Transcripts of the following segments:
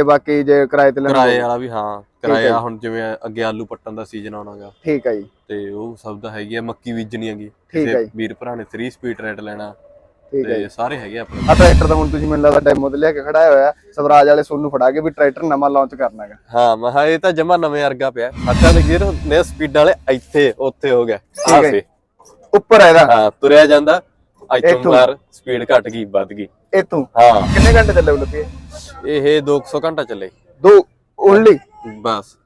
ਤੇ ਬਾਕੀ ਜੇ ਕਿਰਾਏ ਤੇ ਲੈਣਾ ਕਿਰਾਏ ਵਾਲਾ ਵੀ ਹਾਂ ਕਿਰਾਇਆ। ਹੁਣ ਜਿਵੇਂ ਅੱਗੇ ਆਲੂ ਪੱਟਣ ਦਾ ਸੀਜ਼ਨ ਆਉਣਾਗਾ ਠੀਕ ਹੈ ਜੀ। ਤੇ ਉਹ ਸਭ ਦਾ ਹੈਗੀ ਆ ਮੱਕੀ ਬੀਜਣੀ ਹੈਗੀ। ਹੈ ਜੀ। ਵੀਰ ਭਰਾ ਨੇ 3 ਸਪੀਡ ਰੇਟ ਲੈਣਾ। ਹੈ ਤੇ ਸਾਰੇ ਹੈਗੇ ਆਪਣੇ। ਆ ਟਰੈਕਟਰ ਤਾਂ ਹੁਣ ਤੁਸੀਂ ਮੈਨੂੰ ਲੱਗਦਾ ਡੈਮੋ ਤੇ ਲਿਆ ਕੇ ਖੜਾਇਆ ਹੋਇਆ। ਸਵਰਾਜ ਵਾਲੇ ਸੋਨੂੰ ਫੜਾ ਕੇ ਵੀ ਟਰੈਕਟਰ ਨਵਾਂ ਲਾਂਚ ਕਰਨਾ ਹੈਗਾ ਹਾਂ ਮੈਂ ਕਿਹਾ ਇਹ ਤਾਂ ਜਮਾ ਨਵੇਂ ਵਰਗਾ ਪਿਆ। ਸੱਚਾ ਦੇ ਗੇਰ ਨੇ ਸਪੀਡ ਵਾਲੇ ਇੱਥੇ ਉੱਥੇ ਹੋ ਗਿਆ। ਆਹ ਹੈ। ਸੇ ਉੱਪਰ ਹੈ ਇਹਦਾ। ਹਾਂ ਤੁਰਿਆ ਜਾਂਦਾ। ਇੱਥੋਂ। ਇੱਥੋਂ। ਮਾਰ ਸਪੀਡ ਘਟ ਗਈ ਵੱਧ ਗਈ। ਇਤੋਂ ਹਾਂ। ਕਿੰਨੇ ਘੰਟੇ ਚੱਲੇ ਲੱਗੇ ਇਹ 200 ਘੰਟਾ ਚੱਲੇ। ਦੋ ਓਨਲੀ ਬਸ।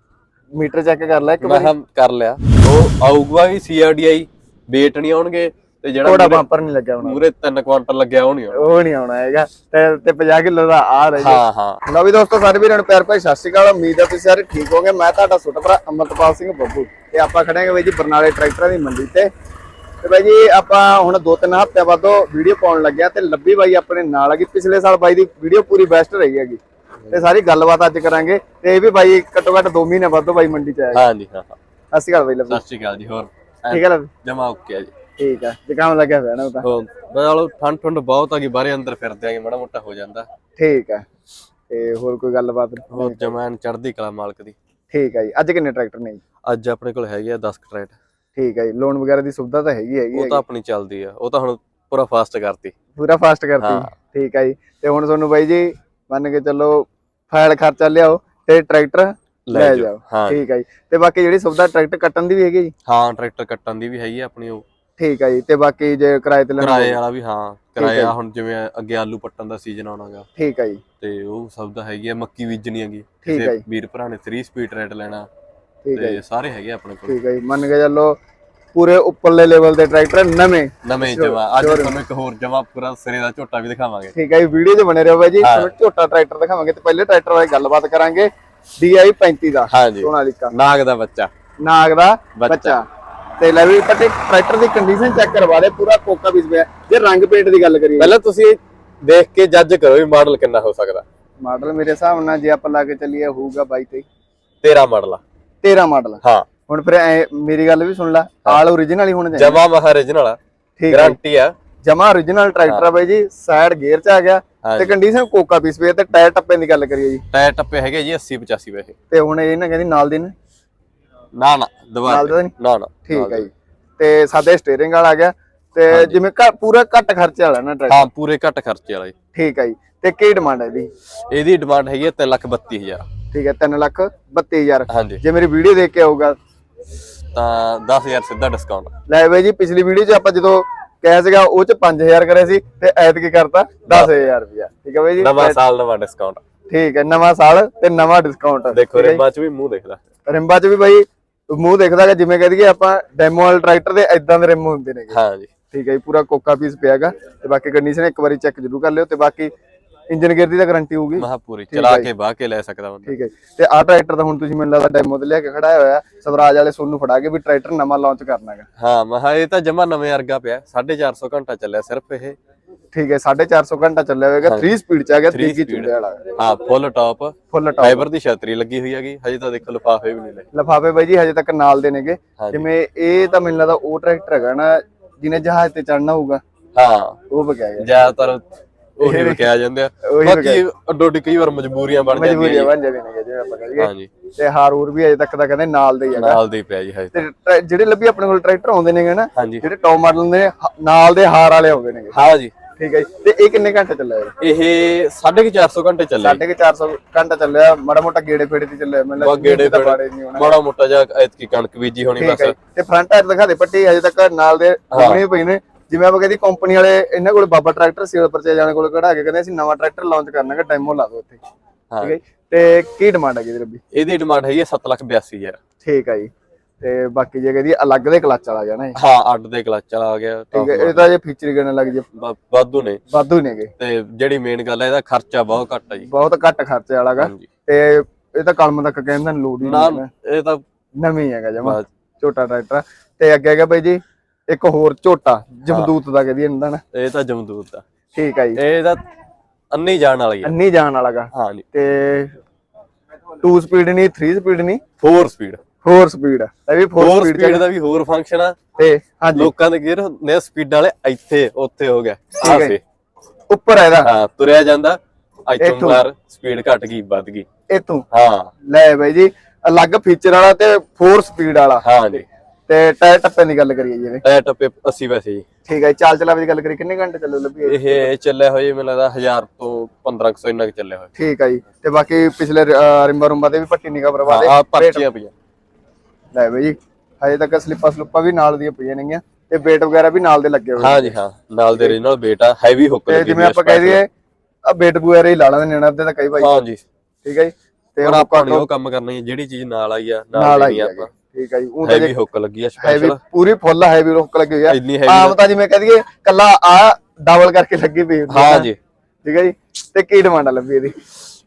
ਮੀਟਰ ਚੈੱਕ ਕਰ ਲੈ ਇੱਕ ਮੈਂ ਵਾਰੀ? ਕਰ ਲਿਆ। ਉਹ ਆਊਗਾ ਵੀ ਸੀਆਰਡੀਆਈ ਵੇਟ ਨਹੀਂ ਆਉਣਗੇ ਤੇ ਥੋੜਾ ਜਿਹੜਾ ਬੰਪਰ ਨਹੀਂ ਲੱਗਿਆ ਹੋਣਾ। ਮੂਰੇ 3 ਕੁਆਂਟਲ ਲੱਗਿਆ ਆਉਣਾ। ਉਹ ਨਹੀਂ ਆਉਣਾ ਹੈਗਾ। ਤੇ ਤੇ 50 ਕਿਲੋ ਦਾ ਆ ਰਹੀ ਹਾਂ ਹਾਂ। ਲਓ ਵੀ ਦੋਸਤੋ ਸਾਰੇ ਵੀਰਾਂ ਨੂੰ ਪਿਆਰ ਭਾਈ ਸਤਿ ਸ਼੍ਰੀ ਅਕਾਲ। ਉਮੀਦ ਹੈ ਤੁਸੀਂ ਸਾਰੇ ਠੀਕ ਹੋਗੇ ਮੈਂ ਤੁਹਾਡਾ ਛੋਟਾ ਭਰਾ ਅਮਰਤਪਾਲ ਸਿੰਘ ਬੱਬੂ। ਤੇ ਆਪਾਂ ਖੜੇ ਹਾਂ ਬਾਈ ਜੀ ਬਰਨਾਲੇ ਟਰੈਕਟਰਾਂ ਦੀ ਮੰਡੀ ਤੇ। ਤੇ ਬਾਈ ਜੀ ਆਪਾਂ ਹੁਣ ਦੋ ਤਿੰਨ ਹਫ਼ਤਿਆਂ ਬਾਅਦੋਂ ਵੀਡੀਓ ਪਾਉਣ ਲੱਗਿਆ ਤੇ ਲੱਭੀ ਬਾਈ ਆਪਣੇ ਨਾਲ ਆ ਗਈ। ਪਿਛਲੇ ਸਾਲ ਬਾਈ ਦੀ ਵੀਡੀਓ ਪੂਰੀ ਬੈਸਟ ਰਹੀ ਹੈਗੀ। ਤੇ ਸਾਰੀ ਗੱਲਬਾਤ ਅੱਜ ਕਰਾਂਗੇ। ਤੇ ਇਹ ਵੀ ਬਾਈ ਘੱਟੋ ਘੱਟ 2 ਮਹੀਨੇ ਬਾਅਦੋਂ ਬਾਈ ਮੰਡੀ ਚ ਆਇਆ ਹਾਂ ਜੀ ਹਾਂ ਹਾਂ। ਸਤਿ ਸ਼੍ਰੀ ਅਕਾਲ ਬਾਈ ਲੱਭੀ। ਸਤਿ ਸ਼੍ਰੀ ਅਕਾਲ ਜੀ ਹੋਰ? ਠੀਕ ਹੈ ਲੱਭੀ? ਜਮਾ ਓਕੇ ਜੀ। ਠੀਕ ਹੈ ਜੇ ਕੰਮ ਲੱਗਿਆ ਹੋਇਆ ਨਾ ਉਹ ਤਾਂ ਬਸ ਠੰਡ ਠੰਡ ਬਹੁਤ ਆ ਗਈ ਬਾਹਰੇ ਅੰਦਰ ਫਿਰਦੇ ਆਗੇ ਮਾੜਾ ਮੋਟਾ ਹੋ ਜਾਂਦਾ। ਠੀਕ ਹੈ ਤੇ ਹੋਰ ਕੋਈ ਗੱਲਬਾਤ ਹੋਰ ਜਮਾਨ ਚੜ੍ਹਦੀ ਕਲਾ ਮਾਲਕ ਦੀ। ਠੀਕ ਹੈ ਜੀ ਅੱਜ ਕਿੰਨੇ ਟਰੈਕਟਰ ਨੇ ਜੀ? ਅੱਜ ਆਪਣੇ ਕੋਲ ਹੈਗੇ ਆ 10 ਟਰੈਟ ਠੀਕ ਹੈ ਜੀ ਲੋਨ ਵਗੈਰਾ ਦੀ ਸੁਵਿਧਾ ਤਾਂ ਹੈਗੀ ਹੈਗੀ ਉਹ ਤਾਂ ਆਪਣੀ ਚੱਲਦੀ ਆ ਉਹ ਤਾਂ ਹੁਣ ਪੂਰਾ ਫਾਸਟ ਕਰਤੀ। ਪੂਰਾ ਫਾਸਟ ਕਰਤੀ। ਠੀਕ ਹੈ ਜੀ ਤੇ ਹੁਣ ਤੁਹਾਨੂੰ ਬਾਈ ਜੀ ਮੰਨ ਕੇ ਚੱਲੋ ਫਾਈਲ ਖਰਚਾ ਲਿਆਓ ਤੇ ਟਰੈਕਟਰ ਲੈ ਜਾਓ। ਹਾਂ। ਠੀਕ ਹੈ ਜੀ ਤੇ ਬਾਕੀ ਜਿਹੜੀ ਸੁਵਿਧਾ ਟਰੈਕਟਰ ਕੱਟਣ ਦੀ ਵੀ ਹੈਗੀ ਜੀ? ਹਾਂ ਟਰੈਕਟਰ ਕੱਟਣ ਦੀ ਵੀ ਹੈਗੀ ਆਪਣੀ ਉਹ। ਠੀਕ ਹੈ ਜੀ ਤੇ ਬਾਕੀ ਜੇ ਕਿਰਾਏ ਤੇ ਲੈਣਾ ਕਿਰਾਏ ਵਾਲਾ ਵੀ ਹਾਂ ਕਿਰਾਇਆ। ਹੁਣ ਜਿਵੇਂ ਅੱਗੇ ਆਲੂ ਪੱਟਣ ਦਾ ਸੀਜ਼ਨ ਆਉਣਾਗਾ ਠੀਕ ਹੈ ਜੀ। ਤੇ ਉਹ ਸਭ ਦਾ ਹੈਗੀ ਆ ਮੱਕੀ ਬੀਜਣੀ ਹੈਗੀ। ਠੀਕ ਹੈ। ਵੀਰ ਭਰਾ ਨੇ 3 ਸਪੀਡ ਰੇਟ ਲੈਣਾ। ਠੀਕ ਹੈ ਜੀ। ਤੇ ਸਾਰੇ ਹੈਗੇ ਆਪਣੇ ਕੋਲ। ਠੀਕ ਹੈ ਜੀ ਮੰਨ ਕੇ ਚੱਲੋ ਪੂਰੇ ਉੱਪਰਲੇ ਲੈਵਲ ਦੇ ਟਰੈਕਟਰ ਨਵੇਂ। ਨਵੇਂ ਜਮਾ ਅੱਜ. ਤੁਹਾਨੂੰ ਇੱਕ ਹੋਰ ਜਮਾ ਪੂਰਾ ਸਿਰੇ ਦਾ ਝੋਟਾ ਵੀ ਦਿਖਾਵਾਂਗੇ। ਠੀਕ ਹੈ ਜੀ ਵੀਡੀਓ 'ਚ ਬਣੇ ਰਹੋ ਬਾਈ ਜੀ। ਤੁਹਾਨੂੰ ਝੋਟਾ ਟਰੈਕਟਰ ਦਿਖਾਵਾਂਗੇ ਤੇ ਪਹਿਲੇ ਟਰੈਕਟਰ ਬਾਰੇ ਗੱਲਬਾਤ ਕਰਾਂਗੇ। DI 35 ਦਾ ਸੋਨਾਲੀਕਾ ਨਾਗ ਦਾ ਬੱਚਾ। ਨਾਗ ਦਾ ਬੱਚਾ। ਤੇ ਲੈ ਵੀ ਕੱਟੇ ਟਰੈਕਟਰ ਦੀ ਕੰਡੀਸ਼ਨ ਚੈੱਕ ਕਰਵਾ ਦੇ ਪੂਰਾ ਕੋਕਾ ਪੀਸ ਪਿਆ। ਜੇ ਰੰਗ ਪੇਂਟ ਦੀ ਗੱਲ ਕਰੀਏ। ਪਹਿਲਾਂ ਤੁਸੀਂ ਦੇਖ ਕੇ ਜੱਜ ਕਰੋ ਵੀ ਮਾਡਲ ਕਿੰਨਾ ਹੋ ਸਕਦਾ। ਮਾਡਲ ਮੇਰੇ ਹਿਸਾਬ ਨਾਲ ਜੇ ਆਪਾਂ ਲਾ ਕੇ ਚੱਲੀਏ ਹੋਊਗਾ 22 ਤੇ 13 ਮਾਡਲ ਆ। 13 ਮਾਡਲ ਹਾਂ। ਹੁਣ ਫਿਰ ਐ ਮੇਰੀ ਗੱਲ ਵੀ ਸੁਣ ਲੈ ਆਲ ਓਰੀਜਨਲ ਹੀ ਹੋਣਾ ਚਾਹੀਦਾ। ਜਮਾ ਮਹਾ original ਆ। ਠੀਕ ਹੈ ਗਾਰੰਟੀ ਆ। ਜਮਾ ਓਰੀਜਨਲ ਟਰੈਕਟਰ ਆ ਬਾਈ ਜੀ ਸਾਈਡ ਗੇਅਰ ਚ ਆ ਗਿਆ। ਤੇ ਕੰਡੀਸ਼ਨ ਕੋਕਾ ਪੀਸ ਪਿਆ ਤੇ ਟਾਇਰ ਟੱਪੇ ਦੀ ਗੱਲ ਕਰੀਏ ਜੀ। ਟਾਇਰ ਟੱਪੇ ਹੈਗੇ ਜੀ 80 85 ਪੈਸੇ ਤੇ ਹੁਣ ਇਹ ਨਾ ਕਹਿੰਦੀ ਨਾਲ ਦੀ ਨੇ। ਨਾ ਨਾ ਦੁਬਾਰਾ। ਨਾਲ ਦਾ ਨਹੀਂ? ਨਾ ਨਾ ਠੀਕ ਹੈ ਜੀ। ਤੇ ਸਾਦੇ ਸਟੀਅਰਿੰਗ ਵਾਲਾ ਆ ਗਿਆ। ਤੇ ਜਿਵੇਂ ਪੂਰਾ ਘੱਟ ਖਰਚੇ ਵਾਲਾ ਨਾ ਟਰੈਕਟਰ ਹਾਂ ਪੂਰੇ ਘੱਟ ਖਰਚੇ ਵਾਲਾ ਜੀ। ਠੀਕ ਹੈ ਜੀ। ਤੇ ਕੀ ਡਿਮਾਂਡ ਹੈ ਇਹਦੀ? ਇਹਦੀ ਡਿਮਾਂਡ ਹੈਗੀ ਹੈ 332000 ਠੀਕ ਹੈ 3 ਲੱਖ 32000 ਹਾਂਜੀ। ਜੇ ਮੇਰੀ ਵੀਡੀਓ ਦੇਖ ਕੇ ਆਊਗਾ। ਤਾਂ 10000 ਸਿੱਧਾ ਡਿਸਕਾਊਂਟ ਲੈ ਬਾਈ ਜੀ ਪਿਛਲੀ ਵੀਡੀਓ 'ਚ ਆਪਾਂ ਜਦੋਂ ਕਿਹਾ ਸੀਗਾ ਉਹ 'ਚ 5000 ਕਰੇ ਸੀ ਤੇ ਐਤਕੀ ਕਰਤਾ 10000 ਰੁਪਇਆ। ਠੀਕ ਹੈ ਬਾਈ ਜੀ? ਨਵਾਂ ਸਾਲ ਨਵਾਂ ਡਿਸਕਾਊਂਟ ਠੀਕ ਹੈ ਨਵਾਂ ਸਾਲ ਤੇ ਨਵਾਂ ਡਿਸਕਾਊਂਟ ਦੇਖੋ ਰਿੰਬਾਂ ਚ ਵੀ ਮੂੰਹ ਦੇਖਦਾ। ਰਿੰਬਾਂ 'ਚ ਵੀ ਬਾਈ ਮੂੰਹ ਦੇਖਦਾ ਕਿ ਜਿਵੇਂ ਕਹਿ ਦਈਏ ਆਪਾਂ ਡੈਮੋ ਵਾਲੇ ਟਰੈਕਟਰ ਦੇ ਐਦਾਂ ਦੇ ਰਿਮ ਹੁੰਦੇ ਨੇਗੇ। ਹਾਂ ਜੀ। ਠੀਕ ਹੈ ਜੀ ਪੂਰਾ ਕੋਕਾ ਪੀਸ ਪਿਆਗਾ ਤੇ ਬਾਕੀ ਕੰਡੀਸ਼ਨ ਇੱਕ ਵਾਰੀ ਚੈੱਕ ਜ਼ਰੂਰ ਕਰ ਲਿਓ ਤੇ ਬਾਕੀ ਇੰਜਨ ਗੇਅਰ ਦੀ ਤਾਂ ਗਾਰੰਟੀ ਹੋਊਗੀ। ਮਹਾ ਪੂਰੀ ਚਲਾ ਕੇ ਬਾਹ ਕੇ ਲੈ ਸਕਦਾ ਬੰਦਾ। ਠੀਕ ਹੈ। ਤੇ ਆਹ ਟਰੈਕਟਰ ਤਾਂ ਹੁਣ ਤੁਸੀਂ ਮੈਨੂੰ ਲੱਗਦਾ ਡੈਮੋ ਤੇ ਲਿਆ ਕੇ ਖੜਾਇਆ ਹੋਇਆ ਸਵਰਾਜ ਵਾਲੇ ਸੋਨੂੰ ਫੜਾ ਕੇ ਵੀ ਟਰੈਕਟਰ ਨਵਾਂ ਲਾਂਚ ਕਰਨਾ ਹੈਗਾ। ਹਾਂ ਮਹਾ ਇਹ ਤਾਂ ਜਮਾ ਨਵੇਂ ਵਰਗਾ ਪਿਆ। 450 ਘੰਟਾ ਚੱਲਿਆ ਸਿਰਫ ਇਹ। ਠੀਕ ਹੈ 450 ਘੰਟਾ ਚੱਲਿਆ ਹੋਵੇਗਾ 3 ਸਪੀਡ ਚ ਆ ਗਿਆ 3 ਕੀ ਚੁੰਡੇ ਵਾਲਾ ਹਾਂ full top full top fibre ਦੀ ਛਤਰੀ ਲੱਗੀ ਹੋਈ ਹੈਗੀ ਹਜੇ ਤਾਂ ਦੇਖੋ ਲਿਫਾਫੇ ਵੀ ਨਹੀਂ ਲੈ ਲਫਾਫੇ ਬਾਈ ਜੀ ਹਜੇ ਤੱਕ ਨਾਲ ਦੇ ਨੇਗੇ। ਜਿਵੇਂ ਇਹ ਤਾਂ ਮੈਨੂੰ ਲੱਗਦਾ ਉਹ ਟਰੈਕਟਰ ਹੈਗਾ ਨਾ ਜਿਹਨੇ ਜਹਾਜ਼ ਤੇ ਚੜਨਾ ਹੋਊਗਾ। ਹਾਂ। ਉਹ ਬਕਿਆ ਗਿਆ। ਜ਼ਿਆਦਾਤਰ ਉਹੀ ਵਿਕਿਆ ਜਾਂਦੇ ਆ। ਉਹੀ ਬਾਕੀ ਅੱਡੋ ਕਈ ਵਾਰ ਮਜਬੂਰੀਆਂ ਬਣ ਜਾਂਦੀਆਂ ਮਜਬੂਰੀਆਂ ਬਣ ਜਾਂਦੀਆਂ ਨੇ ਜਿਵੇਂ ਆਪਾਂ ਕਹੀਏ ਹਾਂਜੀ। ਤੇ ਹਾਰੂਰ ਵੀ ਹਜੇ ਤੱਕ ਤਾਂ ਕਹਿੰਦੇ ਨਾਲ ਦੇ ਹੀ ਹੈਗਾ ਨਾਲ ਦੇ ਹੀ ਪਿਆ ਜੀ ਹਜੇ ਤੇ ਜਿਹੜੇ ਲੱਭੀ ਆਪਣੇ ਕੋਲ ਟਰੈਕਟਰ ਆਉਂਦੇ ਨੇਗੇ ਨਾ ਜਿਹੜੇ ਟੌਪ ਮਾਡਲ ਨੇ ਹ- ਨਾਲ ਦੇ ਹਾਰ ਵਾਲੇ ਆਉਂਦੇ ਨੇਗੇ। ਹਾਂ ਜੀ। ਠੀਕ ਹੈ ਜੀ। ਤੇ ਇਹ ਕਿੰਨੇ ਘੰਟੇ ਚੱਲਿਆ ਇਹ? ਇਹ 450 ਘੰਟੇ ਚੱਲੇ ਸਾਢੇ ਕੁ 400 ਘੰਟਾ ਚੱਲਿਆ। ਮਾੜਾ ਮੋਟਾ ਗੇੜੇ ਫੇੜੇ ਤੇ ਚੱਲਿਆ। ਮੈਨੂੰ ਬਾ ਗੇੜੇ ਤਾਂ ਫੇੜੇ। ਹੋਣਾ। ਮਾੜਾ ਮੋਟਾ ਜਿਹਾ ਐਤਕੀ ਕਣਕ ਬੀਜੀ ਹੋਣੀ ਬਸ ਹੈ ਜੀ। ਤੇ ਫਰੰਟ ਟਾਇਰ ਦਿਖਾ ਦੇ ਪੱਟੀ ਹਜੇ ਤੱਕ ਨਾਲ ਦੇ ਬਣੇ ਪਏ ਨੇ। ਜਿਵੇਂ ਆਪਾਂ ਕਹਿੰਦੀ ਕੰਪਨੀ ਵਾਲੇ ਇਹਨਾਂ ਕੋਲ ਬਾਬਾ ਟਰੈਕਟਰ ਸੇਲ ਪਰਚੇ ਜਾਣੇ ਕੋਲ ਕਢਾ ਕੇ ਕਹਿੰਦੇ ਅਸੀਂ ਨਵਾਂ ਟਰੈਕਟਰ ਲਾਂਚ ਕਰਨਾ ਹੈ ਡੈਮੋ ਲਾ ਦਿਓ ਉੱਥੇ। ਹਾਂ। ਠੀਕ ਹੈ। ਤੇ ਕੀ ਡਿਮਾਂਡ ਹੈਗੀ ਇਹਦੀ ਰੱਬੀ ਇਹਦੀ ਡਿਮਾਂਡ ਹੈਗੀ 782000 ਠੀਕ ਹੈ ਜੀ। ਤੇ ਬਾਕੀ ਜੇ ਕਹਿੰਦੀ ਅਲੱਗ ਦੇ ਕਲਚ ਵਾਲਾ ਜਾਣਾ ਹਾਂ ਅੱਡ ਦੇ ਕਲਚ ਆ ਗਿਆ ਠੀਕ ਹੈ ਇਹ ਤਾਂ ਜੇ ਫੀਚਰ ਗਿਣਨ ਲੱਗ ਜੇ ਵਾ- ਵਾਧੂ ਨੇ। ਵਾਧੂ ਨੇਗੇ ਤੇ ਜਿਹੜੀ ਮੇਨ ਗੱਲ ਹੈ ਇਹਦਾ ਖਰਚਾ ਬਹੁਤ ਘੱਟ ਆ ਜੀ। ਬਹੁਤ ਘੱਟ ਖਰਚੇ ਵਾਲਾਗਾ ਤੇ ਇਹ ਤਾਂ ਕਲਮ ਤੱਕ ਕਹਿੰਦਾ ਲੋਡ ਹੀ ਨਾ ਨਹੀਂ ਇਹ ਤਾਂ ਨਵੀਂ ਹੈਗਾ ਜਮਾ ਛੋਟਾ ਟਰੈਕਟਰ ਤੇ ਅੱਗੇ ਹੈਗਾ ਬਾਈ ਜੀ ਇੱਕ ਹੋਰ ਝੋਟਾ ਜਮਦੂਤ ਦਾ ਕਹਦੀ ਇਹਨਾਂ ਨਾ। ਇਹ ਤਾਂ ਜਮਦੂਤ ਆ। ਠੀਕ ਹੈ ਜੀ। ਇਹ ਤਾਂ ਅੰਨੀ ਜਾਣ ਵਾਲੀ ਆ। ਅੰਨੀ ਜਾਣ ਵਾਲਾਗਾ ਹਾਂ ਜੀ। ਤੇ 2 ਸਪੀਡ ਨਹੀਂ 3 ਸਪੀਡ ਨਹੀਂ 4 ਸਪੀਡ 4 ਸਪੀਡ ਇਹ ਵੀ 4 4 ਸਪੀਡ ਦਾ ਵੀ ਹੋਰ ਫੰਕਸ਼ਨ ਆ। ਤੇ ਹਾਂਜੀ। ਲੋਕਾਂ ਦੇ ਗੇਅਰ ਨੇ ਸਪੀਡ ਵਾਲੇ ਇੱਥੇ ਉੱਥੇ ਹੋ ਗਿਆ। ਠੀਕ ਆਹ ਹੈ। ਸੇ ਉੱਪਰ ਇਹਦਾ। ਹਾਂ ਤੁਰਿਆ ਜਾਂਦਾ। ਇੱਥੋਂ। ਮਾਰ ਸਪੀਡ ਘਟ ਗਈ ਵੱਧ ਗਈ। ਇਤੋਂ ਹਾਂ। ਲੈ ਬਾਈ ਜੀ ਅਲੱਗ ਫੀਚਰ ਵਾਲਾ ਤੇ 4 ਸਪੀਡ ਵਾਲਾ। ਹਾਂ ਜੀ। ਤੇ ਟਾਇਰ ਟੱਪੇ ਦੀ ਗੱਲ ਕਰੀਏ ਜੀ ਟਾਇਰ ਟੱਪੇ 80 ਪੈਸੇ ਜੀ। ਠੀਕ ਹੈ ਚਾਲ ਚਲਾਵੇ ਦੀ ਗੱਲ ਕਰੀਏ ਕਿੰਨੇ ਘੰਟੇ ਚੱਲੇ ਲੱਭੀ ਇਹ? ਚੱਲਿਆ ਜੀ ਮੈਨੂੰ ਲੱਗਦਾ 1000 ਤੋਂ 1500 ਇੰਨਾ ਕੁ ਚੱਲਿਆ ਹੋਇਆ। ਠੀਕ ਹੈ ਜੀ ਤੇ ਬਾਕੀ ਪਿਛਲੇ ਰਿੰਬਾ ਰੁੰਬਾ ਤੇ ਵੀ ਪੱਟੀ ਨਿਗਾ ਬਰਵਾ ਦੇ। ਆ ਪਰਚੀਆਂ ਪਈਆਂ। ਲੈ ਬਾਈ ਜੀ ਹਜੇ ਤੱਕ ਸਲਿੱਪਾਂ ਸਲੁੱਪਾਂ ਵੀ ਨਾਲ ਦੀਆਂ ਪਈਆਂ ਨੇਗੀਆਂ ਤੇ ਵੇਟ ਵਗੈਰਾ ਵੀ ਨਾਲ ਦੇ ਲੱਗੇ ਹੋਏ ਹਾਂ ਜੀ ਹਾਂ ਨਾਲ ਦੇ ਰੀਜਨਲ ਬੇਟਾ ਹੈਵੀ ਹੁੱਕ ਤੇ ਲੱਗੀ ਜਿਵੇਂ ਆਪਾਂ ਕਹਿ ਦਈਏ ਆ ਵੇਟ ਵਗੈਰਾ ਹੀ ਲਾ ਲੈਂਦੇ ਨੇ ਅੱਧੇ ਤਾਂ ਕਈ ਭਾਈ ਹਾਂ ਜੀ। ਠੀਕ ਹੈ ਜੀ ਤੇ ਪਰ ਆਪਾਂ ਕੰਮ ਕਰਨਾ ਜਿਹੜੀ ਚੀਜ਼ ਨਾਲ ਆਈ ਆ ਨਾਲ ਆਈ ਆਪਾਂ। ਠੀਕ ਹੈ ਜੀ ਉਹ ਤਾਂ ਹੈਵੀ ਹੁੱਕ ਲੱਗੀ ਆ ਹੈਵੀ ਸਪੈਸ਼ਲ ਪੂਰੀ ਫੁੱਲ ਹੈਵੀ ਰੁੱਕ ਲੱਗੀ ਹੋਈ ਆ। ਇੰਨੀ ਹੈਵੀ ਆਮ ਤਾਂ ਜਿਵੇਂ ਕਹਿ ਦਈਏ ਕੱਲਾ ਆ ਡਬਲ ਕਰਕੇ ਲੱਗੀ ਪਈ ਹੁੰਦੀ ਆ। ਹਾਂ ਜੀ। ਠੀਕ ਹੈ ਜੀ ਤੇ ਕੀ ਡਿਮਾਂਡ ਆ ਲੱਭੀ ਇਹਦੀ?